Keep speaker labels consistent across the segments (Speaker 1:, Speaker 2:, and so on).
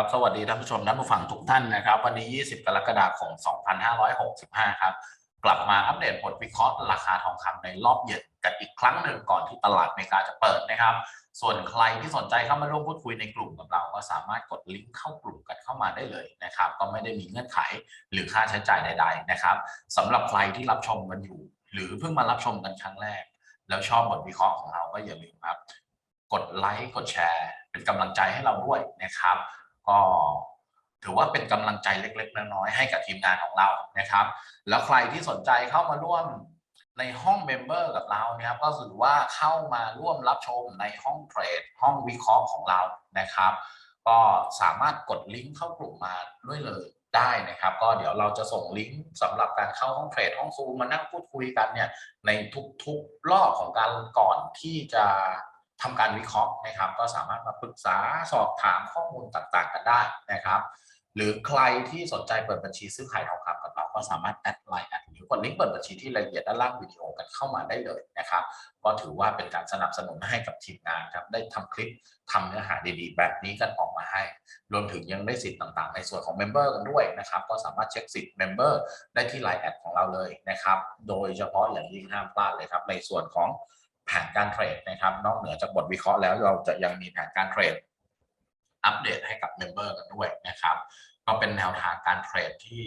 Speaker 1: ครับ สวัสดีท่านผู้ชมท่านผู้ฟังทุกท่านนะครับ วันนี้ 20 กรกฎาคม 2565 ครับ กลับมาอัปเดตผลวิเคราะห์ราคาทองคำในรอบเย็นกันอีกครั้งหนึ่งก่อนที่ตลาดอเมริกาจะเปิดนะครับ ส่วนใครที่สนใจเข้ามาร่วมพูดคุยในกลุ่มกับเราก็สามารถกดลิงก์เข้ากลุ่มกันเข้ามาได้เลยนะครับ ก็ไม่ได้มีเงื่อนไขหรือค่าใช้จ่ายใด ๆ นะครับสำหรับใครที่รับชมกันอยู่ หรือเพิ่งมารับชมกันครั้งแรก แล้วชอบบทวิเคราะห์ของเราก็อย่าลืมครับ กดไลค์กดแชร์ เป็นกำลังใจให้เราด้วยนะครับ ก็ถือว่าเป็นกำลังใจเล็ก ๆ น้อยๆให้กับทีมงานของเรานะครับ แล้วใครที่สนใจเข้ามาร่วมในห้องเมมเบอร์กับเราเนี่ยครับก็ถือว่าเข้ามาร่วมรับชมในห้องเทรด ห้องวิเคราะห์ของเรานะครับ ก็สามารถกดลิงก์เข้ากลุ่มมาด้วยเลยได้นะครับ ก็เดี๋ยวเราจะส่งลิงก์สำหรับการเข้าห้องเทรดห้องซูมมานั่งพูดคุยกันเนี่ยในทุกๆรอบของการก่อนที่จะ ทำการวิเคราะห์นะครับ ก็สามารถมาปรึกษาสอบถามข้อมูลต่างๆ กันได้นะครับ หรือใครที่สนใจเปิดบัญชีซื้อขายทองคำกับเราก็สามารถแอดไลน์แอดหรือกดลิงก์เปิดบัญชีที่รายละเอียดด้านล่างวิดีโอกันเข้ามาได้เลยนะครับ ก็ถือว่าเป็นการสนับสนุนให้กับทีมงานครับได้ทำคลิปทำเนื้อหาดีๆ แบบนี้กันออกมาให้ รวมถึงยังได้สิทธิ์ต่างๆ ในส่วนของเมมเบอร์กันด้วยนะครับก็สามารถเช็คสิทธิ์เมมเบอร์ได้ที่ไลน์แอดของเราเลยนะครับ โดยเฉพาะอย่างยิ่งห้ามพลาดเลยครับในส่วนของ แผนการเทรดนะครับ นอกเหนือจากบทวิเคราะห์แล้วเราจะยังมีแผนการเทรดอัปเดตให้กับเมมเบอร์กันด้วยนะครับ ก็เป็นแนวทางการเทรดที่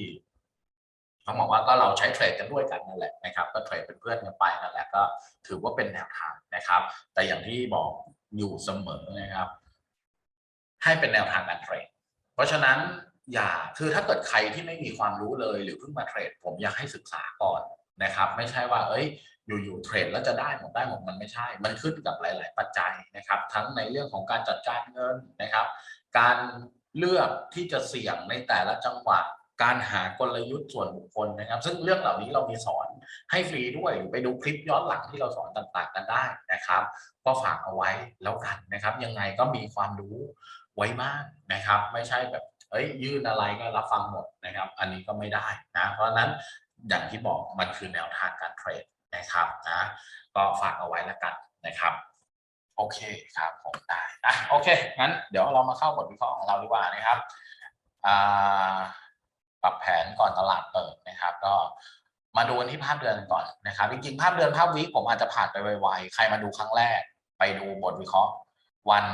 Speaker 1: ต้องบอกว่าก็เราใช้เทรดกันด้วยกันนั่นแหละนะครับ ก็เทรดเป็นเพื่อนกันไปนั่นแหละก็ถือว่าเป็นแนวทางนะครับ แต่อย่างที่บอกอยู่เสมอนะครับ ให้เป็นแนวทางการเทรดเพราะฉะนั้นอย่าคือถ้าเกิดใครที่ไม่มีความรู้เลยหรือเพิ่งมาเทรดผมอยากให้ศึกษาก่อนนะครับ ไม่ใช่ว่า เอ้ย อยู่ๆเทรดแล้วจะได้หมดได้หมดมันไม่ใช่ มันขึ้นกับหลาย ๆ ปัจจัยนะครับ ทั้งในเรื่องของการจัดการเงินนะครับ การเลือกที่จะเสี่ยงในแต่ละจังหวะการหากลยุทธ์ส่วนบุคคลนะครับ ซึ่งเรื่องเหล่านี้เรามีสอนให้ฟรีด้วยไปดูคลิปย้อนหลังที่เราสอนต่างๆ กันได้นะครับ ก็ฝากเอาไว้แล้วกันนะครับ ยังไงก็มีความรู้ไว้บ้างนะครับ ไม่ใช่แบบเอ้ยยื่นอะไรก็รับฟังหมดนะครับ อันนี้ก็ไม่ได้นะเพราะนั้นอย่างที่บอกมันคือแนวทางการเทรด นะครับนะก็ฝากเอาไว้แล้วกันนะครับโอเคครับผมได้อะโอเคงั้นเดี๋ยวเรามาเข้าบทวิเคราะห์ของเราดีกว่านะครับปรับแผนก่อนตลาดเปิดนะครับ ก็มาดูกันที่ภาพเดือนก่อนนะครับจริงๆภาพเดือนภาพวีคผมอาจจะผ่านไปไวๆใครมาดูครั้งแรก ไปดูบทวิเคราะห์ วัน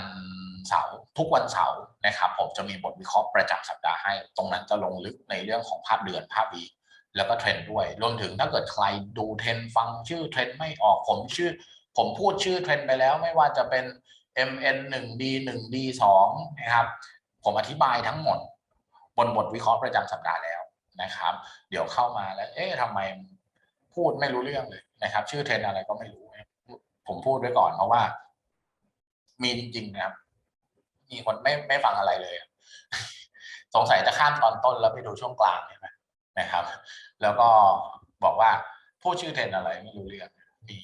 Speaker 1: เสาร์ทุกวันเสาร์นะครับ ผมจะมีบทวิเคราะห์ประจำสัปดาห์ให้ ตรงนั้นจะลงลึกในเรื่องของภาพเดือนภาพวีค แล้วก็เทรนด์ด้วย รวมถึงถ้าเกิดใครดูเทรนด์ฟังชื่อเทรนด์ไม่ออกผมชื่อ ผมพูดชื่อเทรนด์ไปแล้วไม่ว่าจะเป็น MN 1 D 1 D 2นะครับ ผมอธิบายทั้งหมด บนบทวิเคราะห์ประจำสัปดาห์แล้วนะครับ เดี๋ยวเข้ามาแล้ว เอ๊ะทำไมพูดไม่รู้เรื่องเลยนะครับ ชื่อเทรนด์อะไรก็ไม่รู้ ผมพูดไว้ก่อนเพราะว่า มีจริงๆนะครับ มีคนไม่ไม่ฟังอะไรเลย สงสัยจะข้ามตอนต้นแล้วไปดูช่วงกลางใช่ไหม นะครับ แล้วก็บอกว่าพูดชื่อเทรนอะไรไม่รู้เรื่องมี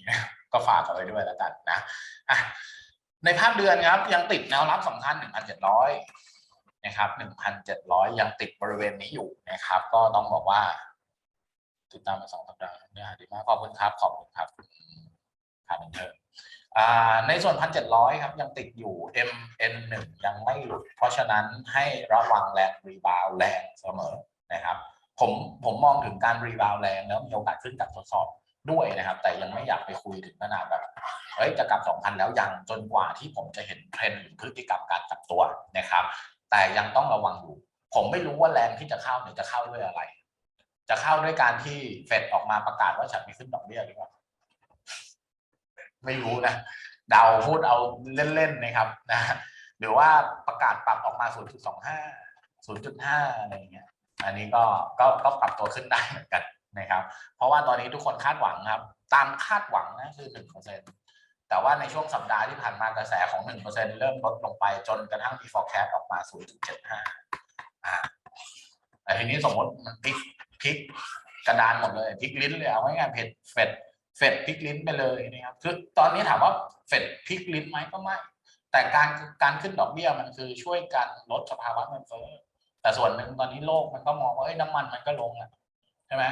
Speaker 1: ก็ฝากเอาไว้ด้วยแล้วกันนะอะในภาพเดือนครับยังติดแนวรับสำคัญ 1,700 นะครับ 1,700 ยังติดบริเวณนี้อยู่นะครับ ก็ต้องบอกว่า ติดตามมาสองสัปดาห์เนื้อหาดีมากขอบคุณครับขอบคุณครับผ่านเถอะในส่วน 1,700 ครับ ยังติดอยู่ MN1 ยังไม่หลุด เพราะฉะนั้นให้ระวังแรงรีบาวแรงเสมอนะครับ ผมผมมองถึงการรีบาวแรงแล้วมีโอกาสขึ้นกับทดสอบด้วยนะครับ แต่ยังไม่อยากไปคุยถึงขนาดแบบเฮ้ยจะกลับ2,000แล้วยังจนกว่าที่ผมจะเห็นเทรนด์หรือพฤติกรรมการกลับตัวนะครับ แต่ยังต้องระวังอยู่ผมไม่รู้ว่าแรงที่จะเข้าเนี่ยจะเข้าด้วยอะไร จะเข้าด้วยการที่เฟดออกมาประกาศว่าฉันไม่ขึ้นดอกเบี้ยหรือเปล่าไม่รู้นะเดาพูดเอาเล่นๆนะครับนะหรือว่าประกาศปรับออกมา 0.25 0.5 อะไรอย่างเงี้ย อันนี้ก็ก็ก็ปรับตัวขึ้นได้เหมือนกันนะครับ เพราะว่าตอนนี้ทุกคนคาดหวังครับ ตามคาดหวังนะคือหนึ่งเปอร์เซ็นแต่ว่าในช่วงสัปดาห์ที่ผ่านมากระแสของหนึ่งเปอร์เซ็นเริ่มลดลงไปจนกระทั่งมี forecast ออกมา0.75อ่าแต่ทีนี้สมมติมันพลิกพลิกกระดานหมดเลยพลิกลิ้นเลยเอาง่ายๆเผ็ดเฟดเฟดพลิกลิ้นไปเลยนะครับคือตอนนี้ถามว่าเฟดพลิกลิ้นไหมก็ไม่แต่การการขึ้นดอกเบี้ยมันคือช่วยกันลดสภาวะเงินเฟ้อ แต่ส่วนหนึ่งตอนนี้โลกมันก็มองว่าน้ำมันมันก็ลงอะใช่ไหม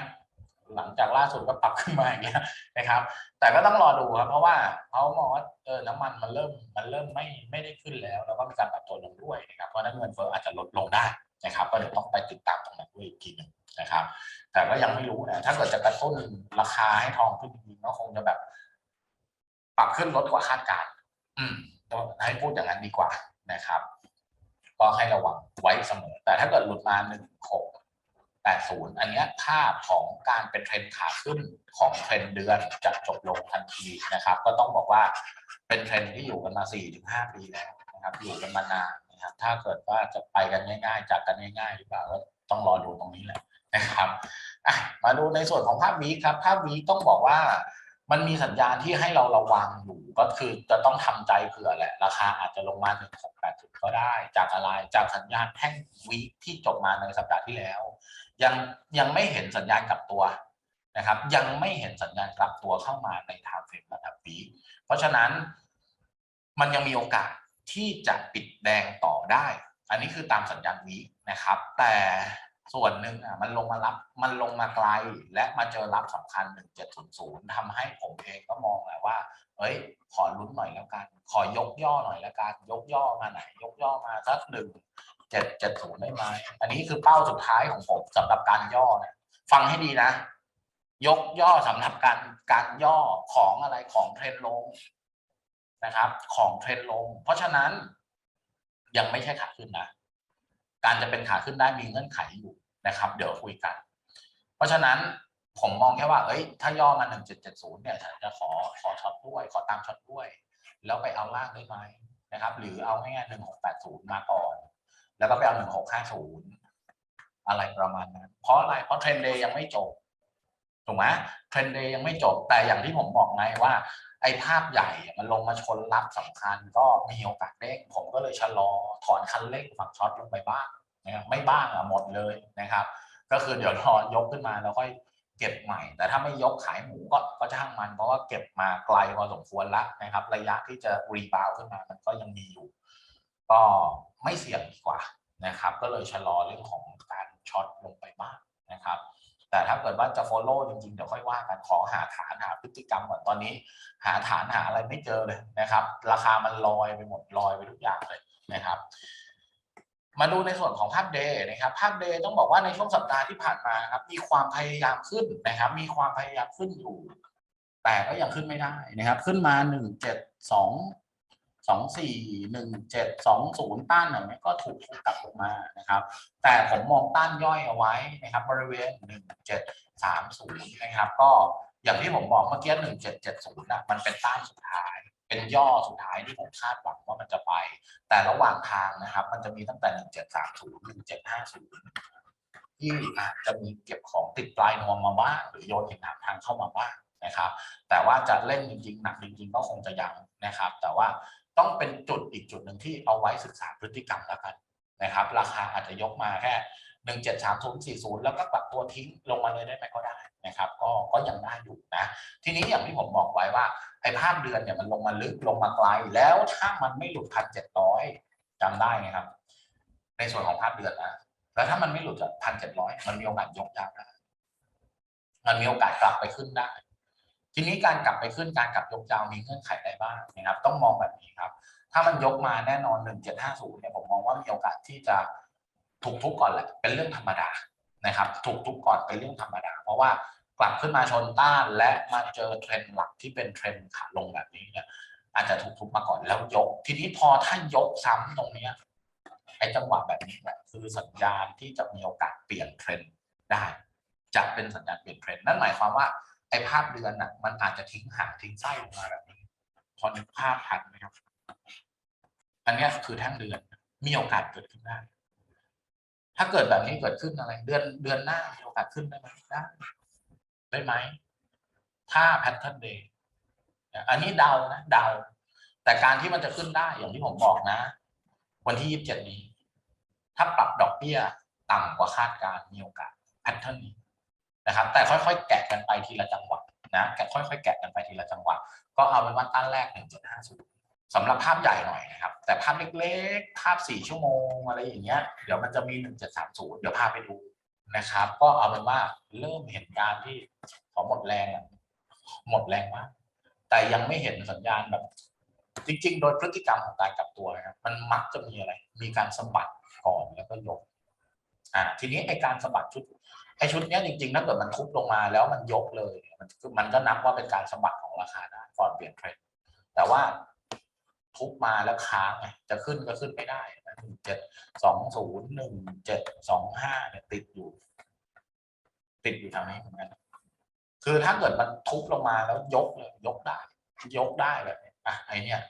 Speaker 1: หลังจากล่าสุดก็ปรับขึ้นมาอย่างเงี้ยนะครับ แต่ก็ต้องรอดูครับ เพราะว่าเขามองว่าเออน้ำมันมันเริ่มมันเริ่มไม่ไม่ได้ขึ้นแล้ว แล้วก็มีการปรับตัวลงด้วยนะครับ เพราะนั้นเงินเฟ้ออาจจะลดลงได้นะครับ ก็เดี๋ยวต้องไปติดตามตรงนั้นด้วยอีกทีหนึ่งนะครับ แต่ก็ยังไม่รู้นะถ้าเกิดจะกระตุ้นราคาให้ทองขึ้นจริงๆก็คงจะแบบ ปรับขึ้นลดกว่าคาดการณ์อืมต้องให้พูดอย่างนั้นดีกว่า มาหนึ่งหกแปดศูนย์อันนี้ภาพของการเป็นเทรนขาขึ้นของเทรนเดือนจะจบลงทันทีนะครับ ก็ต้องบอกว่าเป็นเทรนที่อยู่กันมาสี่ถึงห้าปีแล้วนะครับอยู่กันมานานนะครับถ้าเกิดว่าจะไปกันง่าย ๆจากกันง่ายๆหรือเปล่าก็ต้องรอดูตรงนี้แหละนะครับมาดูในส่วนของภาพวีครับภาพวีต้องบอกว่า มันมีสัญญาณที่ให้เราระวังอยู่ก็คือจะต้องทำใจเผื่อแหละ ราคาอาจจะลงมาถึงหกแปดจุดก็ได้ จากอะไรจากสัญญาณแท่งวีคที่จบมาในสัปดาห์ที่แล้ว ยังยังไม่เห็นสัญญาณกลับตัวนะครับ ยังไม่เห็นสัญญาณกลับตัวเข้ามาในทม์เฟรมระดับวีคเพราะฉะนั้นมันยังมีโอกาสที่จะปิดแดงต่อได้ อันนี้คือตามสัญญาณวีคนะครับ แต่ ส่วนหนึ่งอะมันลงมารับมันลงมาไกล และมาเจอรับสำคัญ 1700ทำให้ผมเองก็มองแหละว่า เอ้ย ขอลุ้นหน่อยแล้วกัน ขอยกย่อหน่อยแล้วกัน ยกย่อมาไหน ยกย่อมาสักหนึ่งเจ็ดเจ็ดศูนย์ได้ไหมอันนี้คือเป้าสุดท้ายของผมสำหรับการย่อนะฟังให้ดีนะ ยกย่อสำหรับการการย่อของอะไรของเทรนลงนะครับ ของเทรนลง เพราะฉะนั้นยังไม่ใช่ขาขึ้นนะ การจะเป็นขาขึ้นได้มีเงื่อนไขอยู่นะครับ เดี๋ยวคุยกัน เพราะฉะนั้นผมมองแค่ว่า เอ้ย ถ้าย่อมา 1770 เนี่ย ฉันจะขอขอช็อตด้วย ขอตามช็อตด้วย แล้วไปเอาล่างได้ไหมนะครับ หรือเอาง่ายๆ1680 มาก่อน แล้วก็ไปเอา 1650 อะไรประมาณนั้น เพราะอะไร เพราะเทรนเดย์ยังไม่จบ ถูกไหมเทรนเดย์ยังไม่จบแต่อย่างที่ผมบอกไงว่า ไอ้ภาพใหญ่มันลงมาชนรับสำคัญก็มีโอกาสเด้งผมก็เลยชะลอถอนคันเร่งฝั่งช็อตลงไปบ้างนะครับไม่บ้างอะหมดเลยนะครับ ก็คือเดี๋ยวรอยกขึ้นมาแล้วค่อยเก็บใหม่ แต่ถ้าไม่ยกขายหมูก็ก็ช่างมันเพราะว่าเก็บมาไกลพอสมควรแล้วนะครับ ระยะที่จะรีบาวขึ้นมามันก็ยังมีอยู่ ก็ไม่เสี่ยงดีกว่านะครับ ก็เลยชะลอเรื่องของการช็อตลงไปบ้างนะครับ แต่ถ้าเกิดว่าจะ follow จริงๆ เดี๋ยวค่อยว่ากันขอหาฐานหาพฤติกรรมก่อนตอนนี้ หาฐานหาอะไรไม่เจอเลยนะครับ ราคามันลอยไปหมดลอยไปทุกอย่างเลยนะครับ มาดูในส่วนของภาพเดย์นะครับภาพเดย์ต้องบอกว่าในช่วงสัปดาห์ที่ผ่านมาครับ มีความพยายามขึ้นนะครับ มีความพยายามขึ้นอยู่ แต่ก็ยังขึ้นไม่ได้นะครับ ขึ้นมาหนึ่งเจ็ดสอง สองสี่หนึ่งเจ็ดสองศูนย์ต้านหน่อยก็ถูกถูกกลับลงมานะครับ แต่ผมมองต้านย่อยเอาไว้นะครับบริเวณหนึ่งเจ็ดสามศูนย์นะครับ ก็อย่างที่ผมบอกเมื่อกี้หนึ่งเจ็ดเจ็ดศูนย์นะมันเป็นต้านสุดท้ายเป็นย่อสุดท้ายที่ผมคาดหวังว่ามันจะไป แต่ระหว่างทางนะครับ มันจะมีตั้งแต่หนึ่งเจ็ดสามศูนย์หนึ่งเจ็ดห้าศูนย์ที่อาจจะมีเก็บของติดปลายนวมมาบ้างหรือโยนหินถามทางเข้ามาบ้างนะครับ แต่ว่าจะเล่นจริงๆ หนักจริงๆ ก็คงจะยังนะครับ แต่ว่า ต้องเป็นจุดอีกจุดหนึ่งที่เอาไว้ศึกษาพฤติกรรมแล้วกันนะครับ ราคาอาจจะยกมาแค่หนึ่งเจ็ดสามศูนย์สี่ศูนย์แล้วก็ปรับตัวทิ้งลงมาเลยได้ไหมก็ได้นะครับ ก็ก็ยังได้อยู่นะ ทีนี้อย่างที่ผมบอกไว้ว่าไอ้ภาพเดือนเนี่ยมันลงมาลึกลงมาไกล แล้วถ้ามันไม่หลุดพันเจ็ดร้อยจำได้ไหมครับ ในส่วนของภาพเดือนนะแล้วถ้ามันไม่หลุดจากพันเจ็ดร้อยมันมีโอกาสยกยาวได้มันมีโอกาสกลับไปขึ้นได้ ทีนี้การกลับไปขึ้นการกลับยกยาวมีเงื่อนไขใดบ้างนะครับ ต้องมองแบบนี้ครับ ถ้ามันยกมาแน่นอนหนึ่งเจ็ดห้าศูนย์เนี่ยผมมองว่ามีโอกาสที่จะถูกทุบก่อนแหละเป็นเรื่องธรรมดานะครับ ถูกทุบก่อนเป็นเรื่องธรรมดา เพราะว่ากลับขึ้นมาชนต้านและมาเจอเทรนด์หลักที่เป็นเทรนด์ขาลงแบบนี้เนี่ยอาจจะถูกทุบมาก่อนแล้วยก ทีนี้พอถ้ายกซ้ำตรงเนี้ยไอ้จังหวะแบบนี้แหละคือสัญญาณที่จะมีโอกาสเปลี่ยนเทรนด์ได้ จะเป็นสัญญาณเปลี่ยนเทรนด์นั่นหมายความว่า ไอ้ภาพเดือนน่ะมันอาจจะทิ้งหางทิ้งไส้ลงมาแบบนี้พอนึกภาพทันไหมครับ อันนี้คือแท่งเดือนมีโอกาสเกิดขึ้นได้ ถ้าเกิดแบบนี้เกิดขึ้นอะไร เดือนเดือนหน้ามีโอกาสขึ้นได้ไหมได้ได้ไหม ถ้าแพทเทิร์นเดย์อันนี้เดานะเดา แต่การที่มันจะขึ้นได้อย่างที่ผมบอกนะ วันที่ยี่สิบเจ็ดนี้ ถ้าปรับดอกเบี้ยต่ำกว่าคาดการมีโอกาสแพทเทิร์นนี้ นะครับ แต่ค่อยๆ แกะกันไปทีละจังหวะนะแกะค่อยๆ แกะกันไปทีละจังหวะ ก็เอาเป็นว่าต้านแรกหนึ่งจุดห้าศูนย์สำหรับภาพใหญ่หน่อยนะครับ แต่ภาพเล็กๆ ภาพสี่ชั่วโมงอะไรอย่างเงี้ย เดี๋ยวมันจะมีหนึ่งเจ็ดสามศูนย์เดี๋ยวพาไปดูนะครับ ก็เอาเป็นว่าเริ่มเห็นการที่ขอหมดแรงหมดแรงมากแต่ยังไม่เห็นสัญญาณแบบ จริง ๆ โดยพฤติกรรมของการกลับตัวนะครับมันมักจะมีอะไร มีการสะบัดก่อนแล้วก็ยกอ่าทีนี้ไอการสะบัดชุด ไอชุดเนี้ยจริงๆถ้าเกิดมันทุบลงมาแล้วมันยกเลยมันมันก็นับว่าเป็นการสะบัดของราคาได้ก่อนเปลี่ยนเทรนด์แต่ว่าทุบมาแล้วค้างไงจะขึ้นก็ขึ้นไม่ได้นะหนึ่งเจ็ดสองศูนย์หนึ่งเจ็ดสองห้าเนี่ยติดอยู่ ติดอยู่ทางนี้เหมือนกันคือถ้าเกิดมันทุบลงมาแล้วยกเลยยกได้ ยกได้แบบนี้อะไอเนี่ย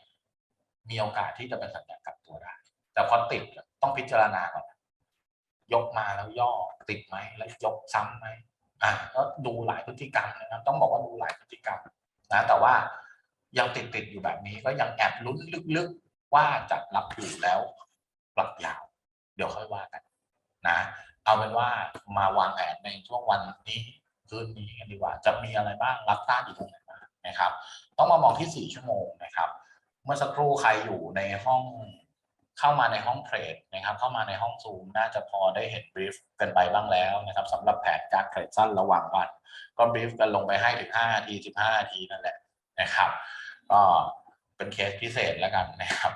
Speaker 1: มีโอกาสที่จะเป็นสัญญาณกลับตัวได้ แต่พอติดต้องพิจารณาก่อน ยกมาแล้วย่อติดไหมแล้วยกซ้ำไหมอะก็ดูหลายพฤติกรรมนะครับ ต้องบอกว่าดูหลายพฤติกรรมนะแต่ว่ายังติดติดอยู่แบบนี้ก็ยังแอบลุ้นลึกๆว่าจะรับอยู่แล้วปรับยาว เดี๋ยวค่อยว่ากันนะ เอาเป็นว่ามาวางแผนในช่วงวันนี้คืนนี้กันดีกว่า จะมีอะไรบ้างรับต้านอยู่ตรงไหนบ้างนะครับ ต้องมามองที่ 4 ชั่วโมงนะครับ เมื่อสักครู่ใครอยู่ในห้อง เข้ามาในห้องเทรดนะครับเข้ามาในห้องซูมน่าจะพอได้เห็นบรีฟกันไปบ้างแล้วนะครับสำหรับแผนการเทรดสั้นระหว่างวัน ก็บรีฟกันลงไปให้ถึง5นาที15นาทีนั่นแหละนะครับ ก็เป็นเคสพิเศษแล้วกันนะครับ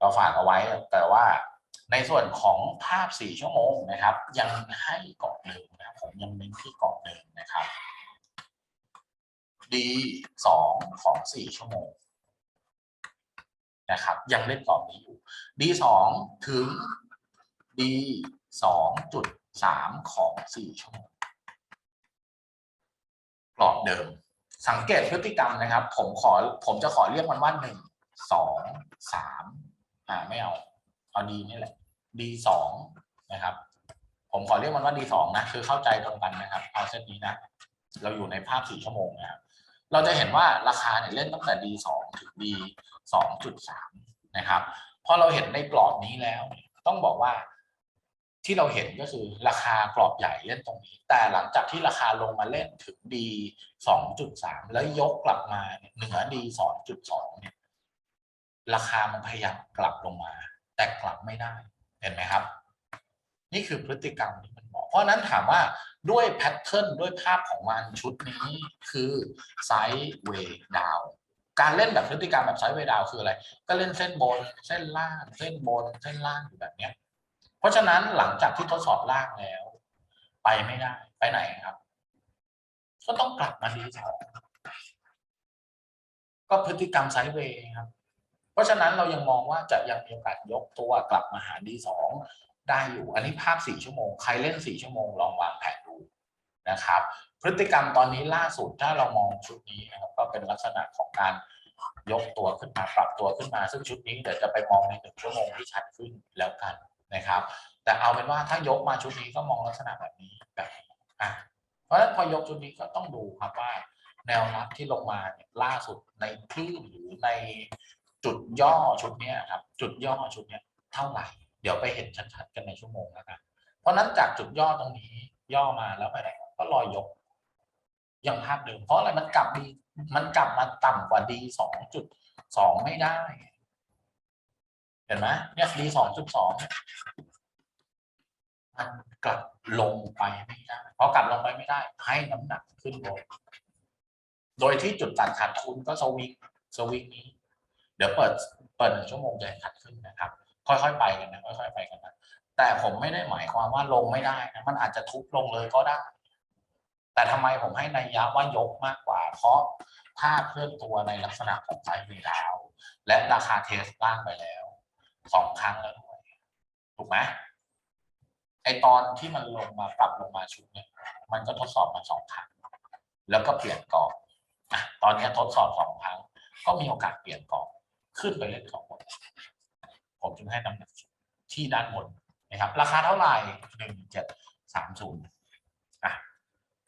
Speaker 1: ก็ฝากเอาไว้แต่ว่าในส่วนของภาพ 4 ชั่วโมงนะครับ ยังให้เกาะหนึ่งนะครับผมยังเน้นที่เกาะหนึ่งนะครับ D สองของสี่ชั่วโมงนะครับ ยังเล่นกรอบนี้อยู่ D สองถึง D สองจุดสามของสี่ชั่วโมงกรอบเดิม สังเกตพฤติกรรมนะครับ ผมขอผมจะขอเรียกมันว่าหนึ่งสองสามอ่าไม่เอา เอาดีนี่แหละ D สองนะครับ ผมขอเรียกมันว่า D สองนะคือเข้าใจตรงกันนะครับเอาเส้นนี้นะ เราอยู่ในภาพสี่ชั่วโมงนะครับเราจะเห็นว่าราคาเนี่ยเล่นตั้งแต่ D สองถึง D สองจุดสามนะครับ พอเราเห็นในกรอบนี้แล้ว ต้องบอกว่าที่เราเห็นก็คือราคากรอบใหญ่เล่นตรงนี้ แต่หลังจากที่ราคาลงมาเล่นถึง D สองจุดสามแล้วยกกลับมาเหนือ D สองจุดสองเนี่ยราคามันพยายามกลับลงมา แต่กลับไม่ได้เห็นไหมครับ นี่คือพฤติกรรมที่มันบอกเพราะนั้นถามว่าด้วยแพทเทิร์นด้วยภาพของมันชุดนี้คือไซด์เวย์ดาว การเล่นแบบพฤติกรรมแบบไซด์เวดาวคืออะไร ก็เล่นเส้นบน เส้นล่าง เส้นบน เส้นล่างอยู่แบบเนี้ย เพราะฉะนั้นหลังจากที่ทดสอบล่างแล้ว ไปไม่ได้ ไปไหนครับ ก็ต้องกลับมาดีสองก็พฤติกรรมไซด์เวย์ครับ เพราะฉะนั้นเรายังมองว่าจะยังมีโอกาสยกตัวกลับมาหาดีสองได้อยู่ อันนี้ภาพสี่ชั่วโมง ใครเล่นสี่ชั่วโมงลองวางแผนดูนะครับ พฤติกรรมตอนนี้ล่าสุดถ้าเรามองชุดนี้นะครับก็เป็นลักษณะของการยกตัวขึ้นมาปรับตัวขึ้นมา ซึ่งชุดนี้เดี๋ยวจะไปมองในหนึ่งชั่วโมงที่ชัดขึ้นแล้วกันนะครับ แต่เอาเป็นว่าถ้ายกมาชุดนี้ก็มองลักษณะแบบนี้แบบนี้อะเพราะฉะนั้นพอยกชุดนี้ก็ต้องดูครับว่า แนวรับที่ลงมาเนี่ยล่าสุดในคลื่นหรือในจุดย่อชุดนี้ครับ จุดย่อชุดนี้เท่าไหร่ เดี๋ยวไปเห็นชัดๆกันในชั่วโมงแล้วกันเพราะฉะนั้นจากจุดย่อตรงนี้ย่อมาแล้วไปไหนก็รอยยก ยังภาพเดิมเพราะอะไรมันกลับดีมันกลับมาต่ำกว่าดีสองจุดสองไม่ได้ เห็นไหมเนี่ยดีสองจุดสองมันกลับลงไปไม่ได้พอกลับลงไปไม่ได้ ให้น้ำหนักขึ้นบนโดยที่จุดตัดขาดทุนก็สวิงสวิงนี้ เดี๋ยวเปิดเปิดหนึ่งชั่วโมงจะขาดขึ้นนะครับ ค่อยๆไปกันนะค่อยๆไปกันนะแต่ผมไม่ได้หมายความว่าลงไม่ได้นะมันอาจจะทุบลงเลยก็ได้ แต่ทำไมผมให้นัยยะว่ายกมากกว่า เพราะถ้าเคลื่อนตัวในลักษณะของไซด์เวดาวและราคาเทสล่างไปแล้วสองครั้งแล้วด้วยถูกไหมไอตอนที่มันลงมาปรับลงมาชุดเนี่ยมันก็ทดสอบมาสองครั้งแล้วก็เปลี่ยนกรอบอะตอนนี้ทดสอบสองครั้ง ก็มีโอกาสเปลี่ยนกรอบขึ้นไปเล่นของบนผมจึงให้น้ำหนักที่ด้านบนนะครับ ราคาเท่าไหร่หนึ่งเจ็ดสามศูนย์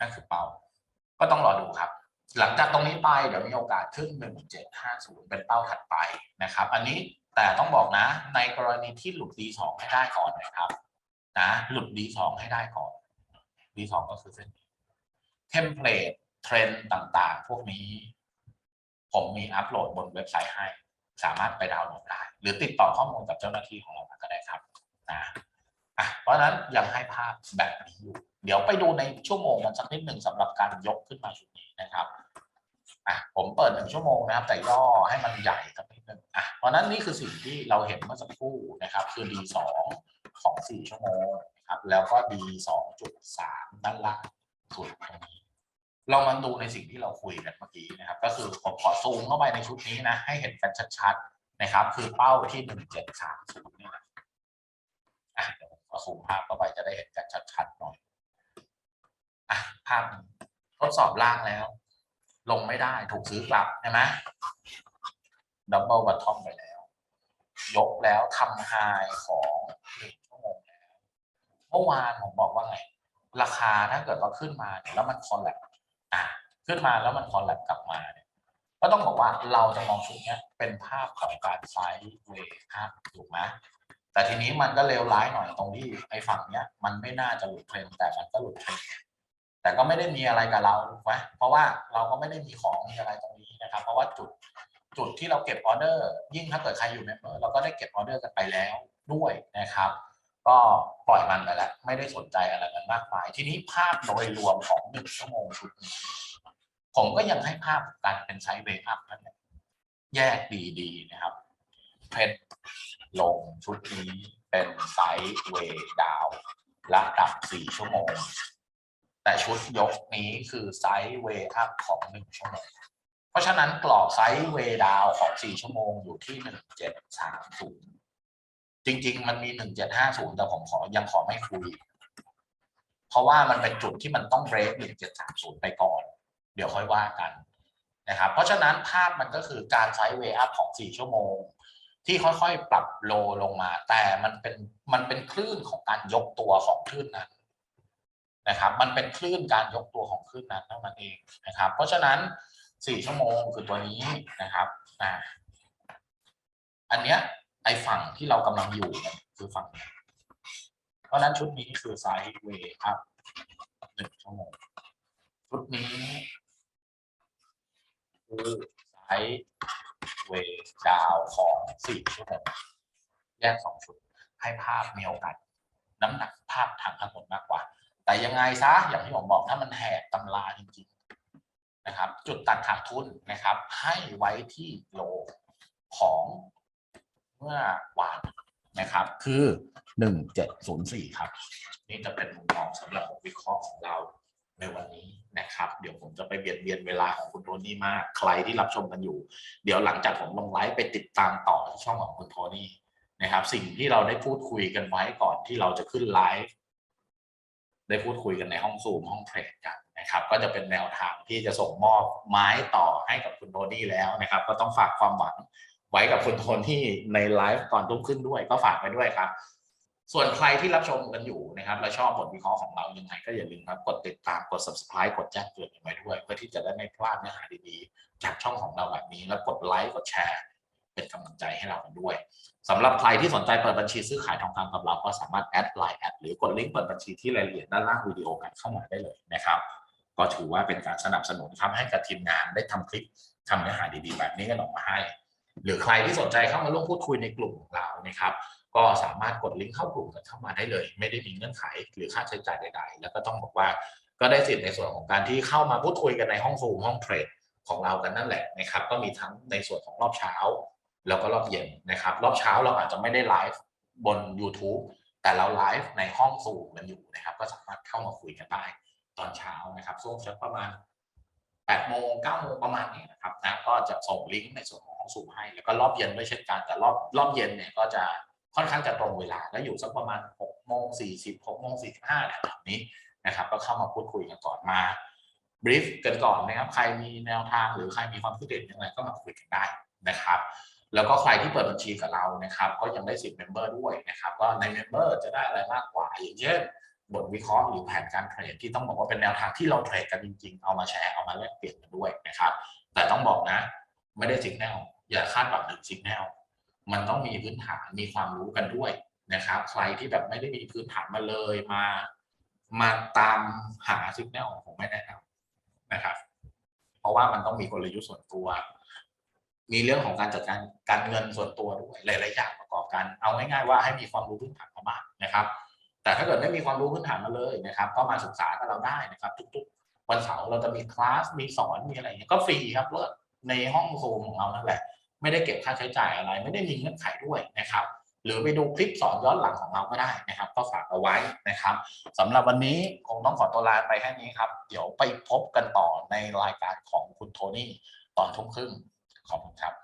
Speaker 1: นั่นคือเป้า ก็ต้องรอดูครับ หลังจากตรงนี้ไปเดี๋ยวมีโอกาสขึ้นหนึ่งเจ็ดห้าศูนย์เป็นเป้าถัดไปนะครับ อันนี้แต่ต้องบอกนะ ในกรณีที่หลุด D2 ให้ได้ก่อนนะครับ นะหลุด D2 ให้ได้ก่อน D2 ก็คือเส้นเทมเพลตเทรนด์ต่างๆ พวกนี้ ผมมีอัปโหลดบนเว็บไซต์ให้ สามารถไปดาวน์โหลดได้ หรือติดต่อข้อมูลกับเจ้าหน้าที่ของเราก็ได้ครับนะ อะเพราะนั้นยังให้ภาพแบบนี้อยู่ เดี๋ยวไปดูในชั่วโมงกันสักนิดหนึ่งสำหรับการยกขึ้นมาชุดนี้นะครับอะผมเปิดหนึ่งชั่วโมงนะครับ แต่ย่อให้มันใหญ่สักนิดหนึ่งอะเพราะนั้นนี่คือสิ่งที่เราเห็นเมื่อสักครู่นะครับ คือ D สองของสี่ชั่วโมงนะครับ แล้วก็ D สองจุดสามด้านล่างสุดตรงนี้ลองมาดูในสิ่งที่เราคุยกันเมื่อกี้นะครับ ก็คือผมขอซูมเข้าไปในชุดนี้นะ ให้เห็นกันชัดๆนะครับ คือเป้าที่หนึ่งเจ็ดสามศูนย์เนี่ยนะอะเดี๋ยวาซูมภาพเข้าไปจะได้เห็นกันชัดๆหน่อยอะภาพนี้ทดสอบล่างแล้ว ลงไม่ได้ถูกซื้อกลับใช่ไหมดับเบิลบัตทอมไปแล้ว ยกแล้วทำไฮของหนึ่งชั่วโมงแล้วเมื่อวานผมบอกว่าไง ราคาถ้าเกิดว่าขึ้นมาเนี่ยแล้วมันคอลแลบอะขึ้นมาแล้วมันคอลแลบกลับมาเนี่ยก็ต้องบอกว่าเราจะมองชุดนี้เป็นภาพของการไซด์เวย์อัพถูกไหม แต่ทีนี้มันก็เลวร้ายหน่อยตรงที่ไอ้ฝั่งเนี้ย มันไม่น่าจะหลุดเทรนด์แต่มันก็หลุดเทรนด์แต่ก็ไม่ได้มีอะไรกับเราถูกไหมเพราะว่าเราก็ไม่ได้มีของมีอะไรตรงนี้นะครับ เพราะว่าจุดจุดที่เราเก็บออเดอร์ ยิ่งถ้าเกิดใครอยู่เมมเบอร์เราก็ได้เก็บออเดอร์กันไปแล้วด้วยนะครับ ก็ปล่อยมันไปแล้ว ไม่ได้สนใจอะไรกันมากมาย ทีนี้ภาพโดยรวมของหนึ่งชั่วโมงชุดนี้ผมก็ยังให้ภาพการเป็นไซด์เวย์อัพนั่นแหละแยกดีๆนะครับเพน ลงชุดนี้เป็นไซด์เวย์ดาวระดับ 4 ชั่วโมง แต่ชุดยกนี้คือไซด์เวย์อัพของ 1 ชั่วโมง เพราะฉะนั้นกรอบไซด์เวย์ดาวของ 4 ชั่วโมงอยู่ที่ 1730 จริง ๆ มันมี 1750 แต่ผมขอยังขอไม่คุย เพราะว่ามันเป็นจุดที่มันต้องเบรก1730 ไปก่อน เดี๋ยวค่อยว่ากันนะครับ เพราะฉะนั้นภาพมันก็คือการไซด์เวย์อัพของ 4 ชั่วโมง ที่ค่อยๆ ปรับโลลงมา แต่มันเป็นมันเป็นคลื่นของการยกตัวของคลื่นนั้นนะครับ มันเป็นคลื่นการยกตัวของคลื่นนั้นเท่านั้นเองนะครับ เพราะฉะนั้น 4 ชั่วโมงคือตัวนี้นะครับอ่าอันเนี้ยไอฝั่งที่เรากำลังอยู่คือฝั่งนี้เพราะฉะนั้นชุดนี้คือไซด์เวย์อัพหนึ่งชั่วโมงชุดนี้คือไซด์ เวย์ดาวของสี่ชั่วโมงแยกสองชุดให้ภาพมีโอกาสน้ำหนักภาพทางทั้งหมดมากกว่า แต่ยังไงซะอย่างที่ผมบอกถ้ามันแหกตำราจริงๆนะครับ จุดตัดขาดทุนนะครับ ให้ไว้ที่โลของเมื่อวานนะครับ คือหนึ่งเจ็ดศูนย์สี่ครับ นี่จะเป็นมุมมองสำหรับวิเคราะห์ของเรา ในวันนี้นะครับ เดี๋ยวผมจะไปเบียดเบียนเวลาของคุณโทนี่มาก ใครที่รับชมกันอยู่ เดี๋ยวหลังจากผมลงไลฟ์ไปติดตามต่อที่ช่องของคุณโทนี่นะครับ สิ่งที่เราได้พูดคุยกันไว้ก่อนที่เราจะขึ้นไลฟ์ได้พูดคุยกันในห้องซูมห้องเทรดกันนะครับ ก็จะเป็นแนวทางที่จะส่งมอบไม้ต่อให้กับคุณโทนี่แล้วนะครับ ก็ต้องฝากความหวังไว้กับคุณโทนี่ในไลฟ์ก่อนทุ่มขึ้นด้วย ก็ฝากไปด้วยครับ ส่วนใครที่รับชมกันอยู่นะครับและชอบบทวิเคราะห์ของเรายังไงก็อย่าลืมครับกดติดตามกด subscribe กดแจ้งเตือนกันไว้ด้วย เพื่อที่จะได้ไม่พลาดเนื้อหาดีๆ จากช่องของเราแบบนี้ แล้วกดไลค์กดแชร์ เป็นกำลังใจให้เรากันด้วยสำหรับใครที่สนใจเปิดบัญชีซื้อขายทองคำกับเราก็สามารถแอดไลน์แอดหรือกดลิงก์เปิดบัญชีที่รายละเอียดด้านล่างวิดีโอกันเข้ามาได้เลยนะครับก็ถือว่าเป็นการสนับสนุนทำให้กับทีมงานได้ทำคลิปทำเนื้อหาดีๆ แบบนี้กันออกมาให้ หรือใครที่สนใจเข้ามาร่วมพูดคุยในกลุ่มของเรานะครับก็สามารถกดลิงก์เข้ากลุ่มกันเข้ามาได้เลย ไม่ได้มีเงื่อนไขหรือค่าใช้จ่ายใด ๆ แล้วก็ต้องบอกว่าก็ได้สิทธิ์ในส่วนของการที่เข้ามาพูดคุยกันในห้องซูมห้องเทรดของเรากันนั่นแหละนะครับ ก็มีทั้งในส่วนของรอบเช้า แล้วก็รอบเย็นนะครับ รอบเช้าเราอาจจะไม่ได้ไลฟ์บน YouTube แต่เราไลฟ์ในห้องซูมกันอยู่นะครับ ก็สามารถเข้ามาคุยกันได้ตอนเช้านะครับช่วงสักประมาณ8โมง9โมงประมาณนี้นะครับนะก็จะส่งลิงก์ในส่วนของห้องซูมให้ แล้วก็รอบเย็นด้วยเช่นกันแต่รอบรอบเย็นเนี่ยก็จะ ค่อนข้างจะตรงเวลาและอยู่สักประมาณ6โมง40 6โมง45แบบนี้นะครับก็เข้ามาพูดคุยกันก่อนมาบรีฟกันก่อนนะครับใครมีแนวทางหรือใครมีความคิดเห็นยังไงก็มาคุยกันได้นะครับแล้วก็ใครที่เปิดบัญชีกับเรานะครับก็ยังได้สิทธิ์เมมเบอร์ด้วยนะครับก็ในเมมเบอร์จะได้อะไรมากกว่าอย่างเช่นบทวิเคราะห์หรือแผนการเทรดที่ต้องบอกว่าเป็นแนวทางที่เราเทรดกันจริงๆ เอามาแชร์เอามาแลกเปลี่ยนกันด้วยนะครับ แต่ต้องบอกนะ ไม่ได้สิกแนลอย่าคาดหวังถึงสิกแนล มันต้องมีพื้นฐานมีความรู้กันด้วยนะครับ ใครที่แบบไม่ได้มีพื้นฐานมาเลยมามาตามหาสิกแนลผมไม่แนะนำนะครับ เพราะว่ามันต้องมีกลยุทธ์ส่วนตัว มีเรื่องของการจัดการการเงินส่วนตัวด้วยหลายๆอย่างประกอบกัน เอาง่ายๆว่าให้มีความรู้พื้นฐานมาบ้างนะครับ แต่ถ้าเกิดไม่มีความรู้พื้นฐานมาเลยนะครับ ก็มาศึกษากับเราได้นะครับ ทุก ๆ วันเสาร์เราจะมีคลาสมีสอนมีอะไรเงี้ยก็ฟรีครับว่าในห้องซูมของเรานั่นแหละ ไม่ได้เก็บค่าใช้จ่ายอะไร ไม่ได้มีเงื่อนไขด้วยนะครับ หรือไปดูคลิปสอนย้อนหลังของเราก็ได้นะครับ ก็ฝากเอาไว้นะครับสำหรับวันนี้คงต้องขอตัวลาไปแค่นี้ครับ เดี๋ยวไปพบกันต่อในรายการของคุณโทนี่ตอนทุ่มครึ่งขอบคุณครับ